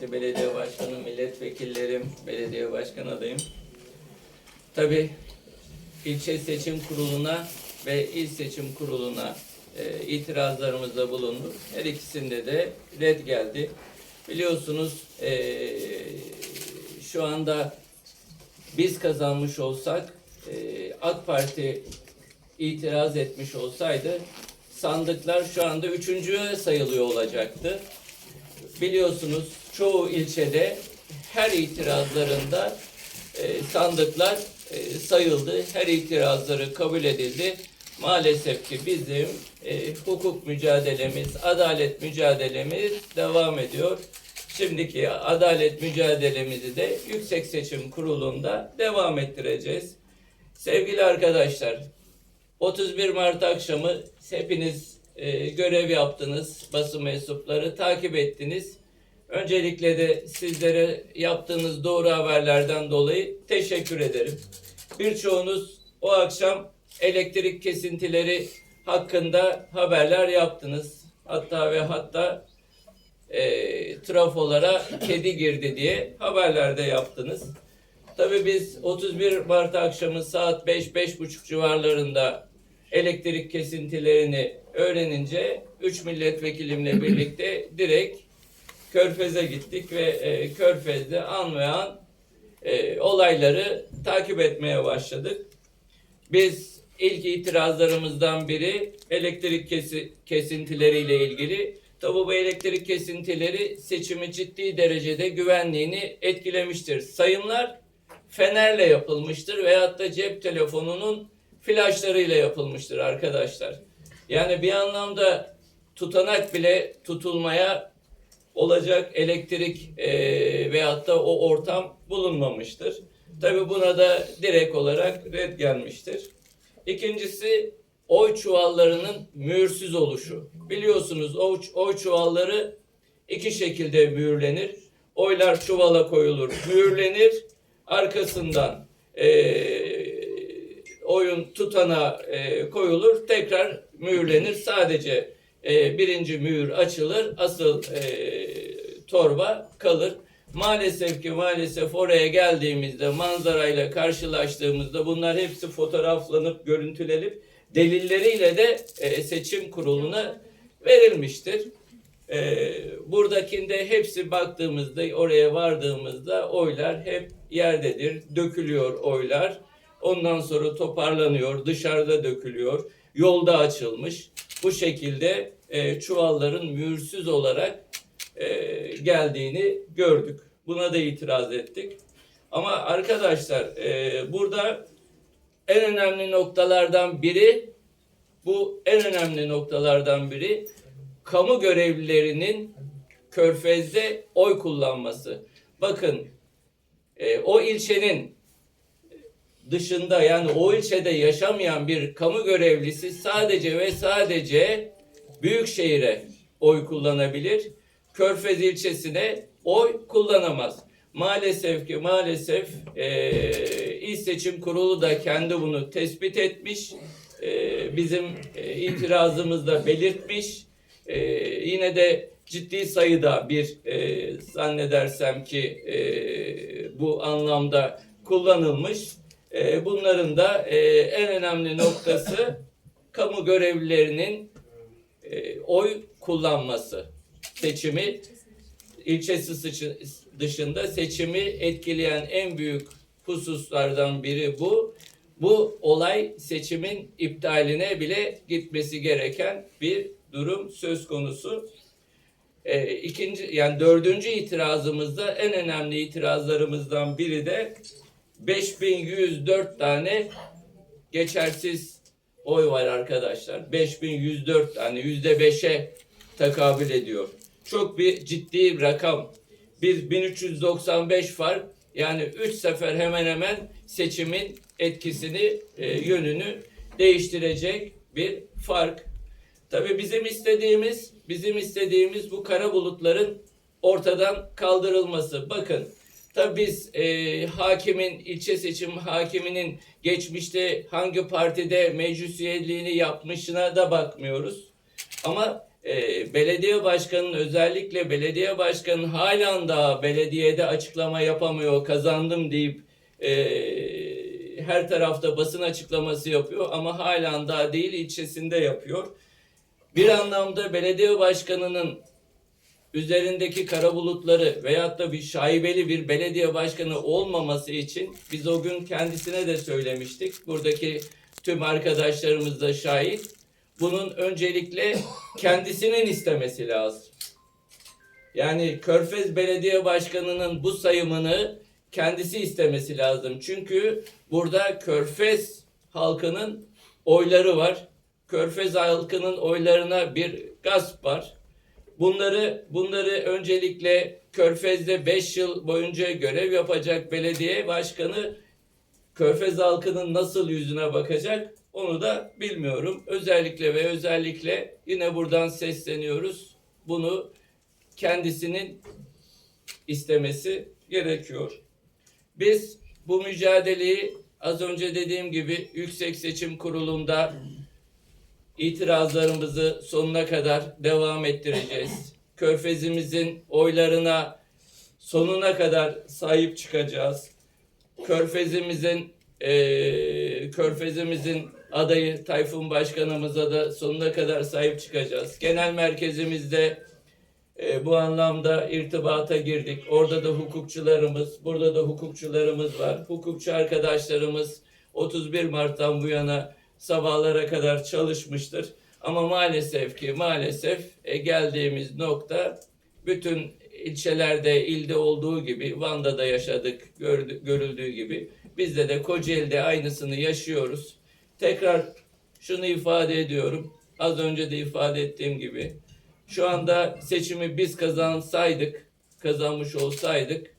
kıymetli belediye başkanım, milletvekillerim, belediye başkan adayım. Tabii ilçe seçim kuruluna ve il seçim kuruluna e, itirazlarımızda bulunduk. Her ikisinde de red geldi. Biliyorsunuz e, şu anda biz kazanmış olsak e, AK Parti itiraz etmiş olsaydı sandıklar şu anda üçüncüye sayılıyor olacaktı. Biliyorsunuz çoğu ilçede her itirazlarında e, sandıklar e, sayıldı. Her itirazları kabul edildi. Maalesef ki bizim e, hukuk mücadelemiz, adalet mücadelemiz devam ediyor. Şimdiki adalet mücadelemizi de Yüksek Seçim Kurulu'nda devam ettireceğiz. Sevgili arkadaşlar, 31 Mart akşamı hepiniz e, görev yaptınız, basın mensupları takip ettiniz. Öncelikle de sizlere yaptığınız doğru haberlerden dolayı teşekkür ederim. Birçoğunuz o akşam elektrik kesintileri hakkında haberler yaptınız. Hatta ve hatta e, trafolara kedi girdi diye haberlerde yaptınız. Tabii biz 31 Mart akşamı saat 5-5.30 civarlarında elektrik kesintilerini öğrenince 3 milletvekilimle birlikte direkt Körfez'e gittik ve e, Körfez'de an ve an e, olayları takip etmeye başladık. Biz ilk itirazlarımızdan biri elektrik kesi, kesintileriyle ilgili. Tabi bu elektrik kesintileri seçimi ciddi derecede güvenliğini etkilemiştir. Sayımlar fenerle yapılmıştır veyahut da cep telefonunun flaşlarıyla yapılmıştır arkadaşlar. Yani bir anlamda tutanak bile tutulmaya olacak elektrik e, veyahut da o ortam bulunmamıştır. Tabi buna da direkt olarak red gelmiştir. İkincisi oy çuvallarının mühürsüz oluşu. Biliyorsunuz oy, oy çuvalları iki şekilde mühürlenir. Oylar çuvala koyulur, mühürlenir. Arkasından eee oyun tutana e, koyulur, tekrar mühürlenir. Sadece e, birinci mühür açılır, asıl e, torba kalır. Maalesef ki maalesef oraya geldiğimizde manzarayla karşılaştığımızda bunlar hepsi fotoğraflanıp görüntülenip delilleriyle de e, seçim kuruluna verilmiştir. E, buradakinde hepsi baktığımızda oraya vardığımızda oylar hep yerdedir. Dökülüyor oylar. Ondan sonra toparlanıyor, dışarıda dökülüyor, yolda açılmış. Bu şekilde e, çuvalların mühürsüz olarak e, geldiğini gördük. Buna da itiraz ettik. Ama arkadaşlar e, burada en önemli noktalardan biri bu en önemli noktalardan biri kamu görevlilerinin körfezde oy kullanması. Bakın e, o ilçenin dışında yani o ilçede yaşamayan bir kamu görevlisi sadece ve sadece büyük şehire oy kullanabilir. Körfez ilçesine oy kullanamaz. Maalesef ki maalesef e, İl Seçim Kurulu da kendi bunu tespit etmiş. E, bizim e, itirazımızda belirtmiş. E, yine de ciddi sayıda bir e, zannedersem ki e, bu anlamda kullanılmış. E, bunların da e, en önemli noktası kamu görevlilerinin e, oy kullanması. Seçimi ilçesi dışında seçimi etkileyen en büyük hususlardan biri bu. Bu olay seçimin iptaline bile gitmesi gereken bir durum söz konusu. E, ikinci yani dördüncü itirazımızda en önemli itirazlarımızdan biri de 5104 tane geçersiz oy var arkadaşlar. 5104 tane yüzde beşe tekabül ediyor. Çok bir ciddi bir rakam. Biz 1395 var. Yani 3 sefer hemen hemen seçimin etkisini, e, yönünü değiştirecek bir fark. Tabii bizim istediğimiz, bizim istediğimiz bu kara bulutların ortadan kaldırılması. Bakın, tabii biz e, hakimin, ilçe seçim hakiminin geçmişte hangi partide meclis üyeliğini yapmışına da bakmıyoruz. Ama e, belediye başkanının özellikle belediye başkanının halen daha belediyede açıklama yapamıyor, kazandım deyip e, her tarafta basın açıklaması yapıyor ama halen daha değil ilçesinde yapıyor. Bir anlamda belediye başkanının üzerindeki kara bulutları veyahut da bir şaibeli bir belediye başkanı olmaması için biz o gün kendisine de söylemiştik. Buradaki tüm arkadaşlarımız da şahit. Bunun öncelikle kendisinin istemesi lazım. Yani Körfez Belediye Başkanı'nın bu sayımını kendisi istemesi lazım. Çünkü burada Körfez halkının oyları var. Körfez halkının oylarına bir gasp var. Bunları bunları öncelikle Körfez'de 5 yıl boyunca görev yapacak belediye başkanı Körfez halkının nasıl yüzüne bakacak onu da bilmiyorum. Özellikle ve özellikle yine buradan sesleniyoruz. Bunu kendisinin istemesi gerekiyor. Biz bu mücadeleyi az önce dediğim gibi Yüksek Seçim Kurulu'nda itirazlarımızı sonuna kadar devam ettireceğiz. Körfezimizin oylarına sonuna kadar sahip çıkacağız. Körfezimizin eee Körfezimizin adayı Tayfun Başkanımıza da sonuna kadar sahip çıkacağız. Genel merkezimizde e, bu anlamda irtibata girdik. Orada da hukukçularımız, burada da hukukçularımız var. Hukukçu arkadaşlarımız 31 Mart'tan bu yana sabahlara kadar çalışmıştır. Ama maalesef ki maalesef e, geldiğimiz nokta bütün ilçelerde, ilde olduğu gibi Van'da da yaşadık, gördü- görüldüğü gibi bizde de Kocaeli'de aynısını yaşıyoruz. Tekrar şunu ifade ediyorum. Az önce de ifade ettiğim gibi şu anda seçimi biz kazansaydık, kazanmış olsaydık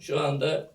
şu anda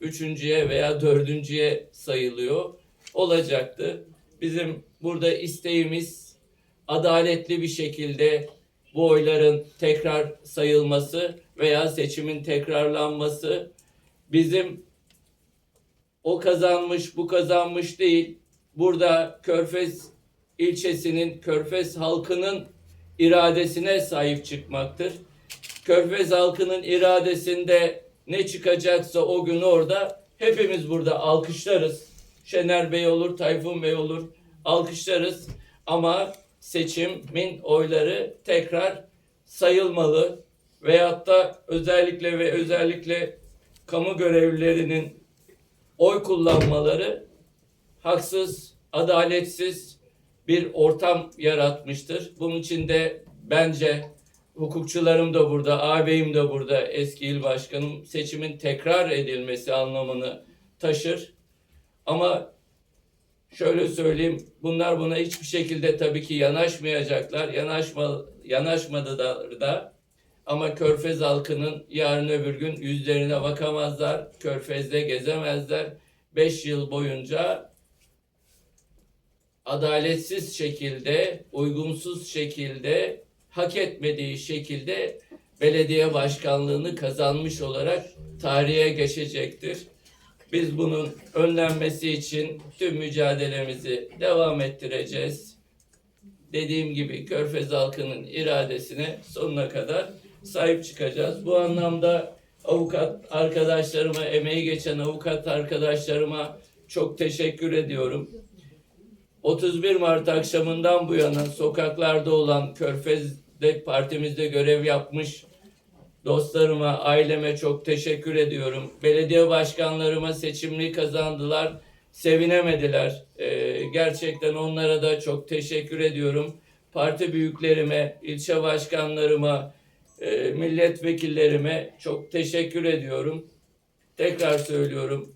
üçüncüye veya dördüncüye sayılıyor olacaktı. Bizim burada isteğimiz adaletli bir şekilde bu oyların tekrar sayılması veya seçimin tekrarlanması bizim o kazanmış bu kazanmış değil. Burada Körfez ilçesinin, Körfez halkının iradesine sahip çıkmaktır. Körfez halkının iradesinde ne çıkacaksa o gün orada hepimiz burada alkışlarız. Şener Bey olur, Tayfun Bey olur alkışlarız. Ama seçimin oyları tekrar sayılmalı. Veyahut da özellikle ve özellikle kamu görevlilerinin oy kullanmaları haksız, adaletsiz bir ortam yaratmıştır. Bunun için de bence hukukçularım da burada, ağabeyim de burada, eski il başkanım seçimin tekrar edilmesi anlamını taşır. Ama şöyle söyleyeyim, bunlar buna hiçbir şekilde tabii ki yanaşmayacaklar. Yanaşma, yanaşmadılar da. Ama Körfez halkının yarın öbür gün yüzlerine bakamazlar. Körfez'de gezemezler. Beş yıl boyunca adaletsiz şekilde, uygunsuz şekilde, hak etmediği şekilde belediye başkanlığını kazanmış olarak tarihe geçecektir. Biz bunun önlenmesi için tüm mücadelemizi devam ettireceğiz. Dediğim gibi Körfez halkının iradesine sonuna kadar sahip çıkacağız. Bu anlamda avukat arkadaşlarıma, emeği geçen avukat arkadaşlarıma çok teşekkür ediyorum. 31 Mart akşamından bu yana sokaklarda olan Körfez'de partimizde görev yapmış dostlarıma, aileme çok teşekkür ediyorum. Belediye başkanlarıma seçimli kazandılar, sevinemediler. Ee, gerçekten onlara da çok teşekkür ediyorum. Parti büyüklerime, ilçe başkanlarıma, e, milletvekillerime çok teşekkür ediyorum. Tekrar söylüyorum.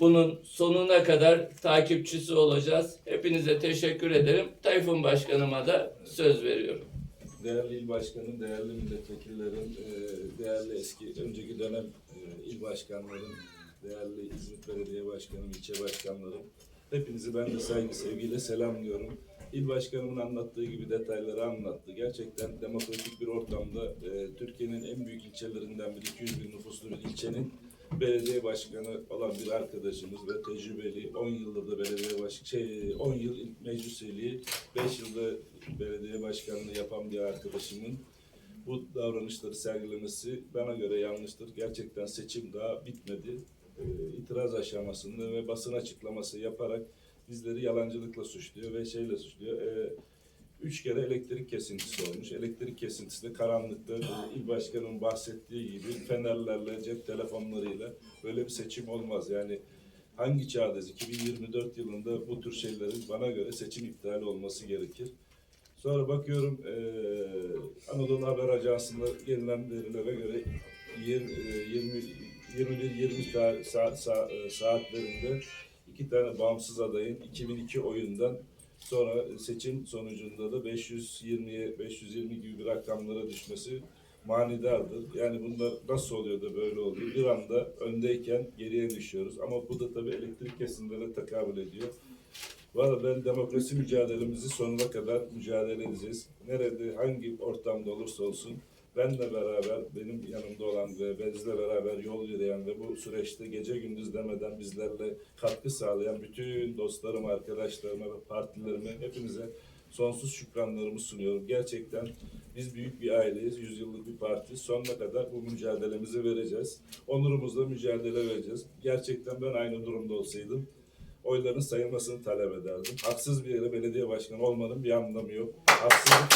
Bunun sonuna kadar takipçisi olacağız. Hepinize teşekkür ederim. Tayfun Başkanıma da söz veriyorum. Değerli il başkanım, değerli milletvekillerim, e, değerli eski önceki dönem e, il başkanlarım, değerli İzmit Belediye Başkanım, ilçe başkanlarım. Hepinizi ben de saygı sevgiyle selamlıyorum. İl başkanımın anlattığı gibi detayları anlattı. Gerçekten demokratik bir ortamda e, Türkiye'nin en büyük ilçelerinden bir 200 bin nüfuslu bir ilçenin belediye başkanı olan bir arkadaşımız ve tecrübeli 10 yıldır da belediye baş şey 10 yıl meclis üyeliği 5 yılda belediye başkanlığı yapan bir arkadaşımın bu davranışları sergilemesi bana göre yanlıştır. Gerçekten seçim daha bitmedi. Ee, itiraz aşamasında ve basın açıklaması yaparak bizleri yalancılıkla suçluyor ve şeyle suçluyor. Ee, üç kere elektrik kesintisi olmuş. Elektrik kesintisi de karanlıkta e, il başkanının bahsettiği gibi fenerlerle, cep telefonlarıyla böyle bir seçim olmaz. Yani hangi çağdayız? 2024 yılında bu tür şeylerin bana göre seçim iptali olması gerekir. Sonra bakıyorum eee Anadolu Haber Ajansı'nda gelen verilere göre 20 21-20 saat, saat, saatlerinde iki tane bağımsız adayın 2002 oyundan sonra seçim sonucunda da 520'ye 520 gibi bir rakamlara düşmesi manidardır. Yani bunlar nasıl oluyor da böyle oluyor? Bir anda öndeyken geriye düşüyoruz. Ama bu da tabii elektrik kesimlerine tekabül ediyor. Valla ben demokrasi mücadelemizi sonuna kadar mücadele edeceğiz. Nerede, hangi ortamda olursa olsun benle beraber, benim yanımda olan ve bizle beraber yol yürüyen ve bu süreçte gece gündüz demeden bizlerle katkı sağlayan bütün dostlarım, arkadaşlarıma ve partilerime hepinize sonsuz şükranlarımı sunuyorum. Gerçekten biz büyük bir aileyiz, yüzyıllık bir parti. Sonuna kadar bu mücadelemizi vereceğiz. Onurumuzla mücadele vereceğiz. Gerçekten ben aynı durumda olsaydım oyların sayılmasını talep ederdim. Haksız bir yere belediye başkanı olmanın bir anlamı yok. Haksızlık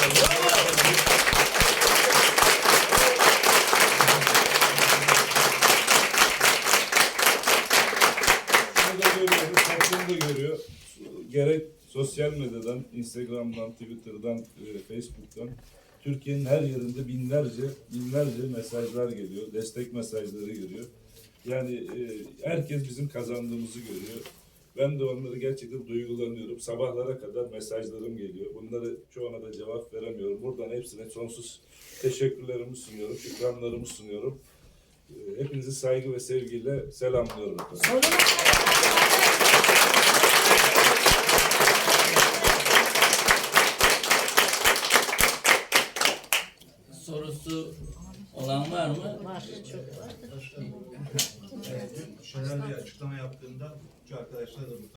Şunu da görüyoruz, görüyor. Gerek sosyal medyadan, Instagram'dan, Twitter'dan, e, Facebook'tan Türkiye'nin her yerinde binlerce, binlerce mesajlar geliyor, destek mesajları geliyor. Yani e, herkes bizim kazandığımızı görüyor. Ben de onları gerçekten duygulanıyorum. Sabahlara kadar mesajlarım geliyor. Bunları çoğuna da cevap veremiyorum. Buradan hepsine sonsuz teşekkürlerimi sunuyorum, şükranlarımı sunuyorum. E, Hepinizi saygı ve sevgiyle selamlıyorum. efendim. Sorusu olan var mı? Var, çok var. Şener Bey açıklama yaptığında şu arkadaşlar da burada